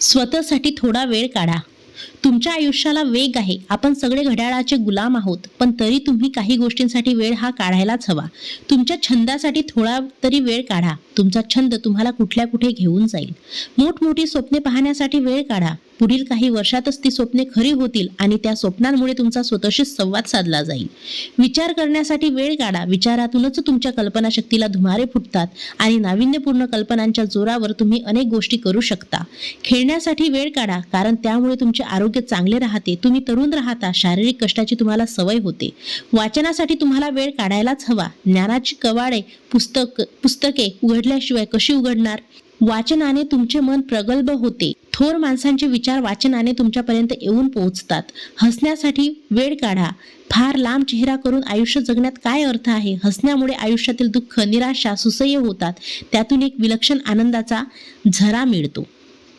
स्वतःसाठी थोडा वेळ काढा. तुमच्या आयुष्याला वेग आहे. आपण सगळे घड्याळाचे गुलाम आहोत पण तरी तुम्ही काही गोष्टींसाठी वेळ हा काढायलाच हवा. तुमच्या छंदासाठी थोडा तरी वेळ काढा. तुमचा छंद तुम्हाला कुठल्या कुठे घेऊन जाईल. मोठमोठी स्वप्ने पाहण्यासाठी वेळ काढा. पुढील काही वर्षातच ती स्वप्ने खरी होतील आणि त्या स्वप्नांमुळे तुमचा स्वतःशी संवाद साधला जाईल. विचार करण्यासाठी वेळ काढा. विचारातूनच तुमच्या कल्पनाशक्तीला धुमारे फुटतात आणि नाविन्यपूर्ण कल्पनांच्या जोरावर तुम्ही अनेक गोष्टी करू शकता. खेळण्यासाठी वेळ काढा कारण त्यामुळे तुमचे आरोग्य चांगले राहते. तुम्ही तरुण राहता शारीरिक कष्टाची तुम्हाला सवय होते. वाचनासाठी तुम्हाला वेळ काढायलाच हवा. ज्ञानाची कवाडे पुस्तक पुस्तके उघडल्याशिवाय कशी उघडणार? वाचनाने तुमचे मन प्रगल्भ होते. थोर माणसांचे विचार वाचनाने तुमच्यापर्यंत येऊन पोहोचतात. हसण्यासाठी वेळ काढा. फार लांब चेहरा करून आयुष्य जगण्यात काय अर्थ आहे? हसण्यामुळे आयुष्यातील दुःख निराशा सुसह्य होतात. त्यातून एक विलक्षण आनंदाचा झरा मिळतो.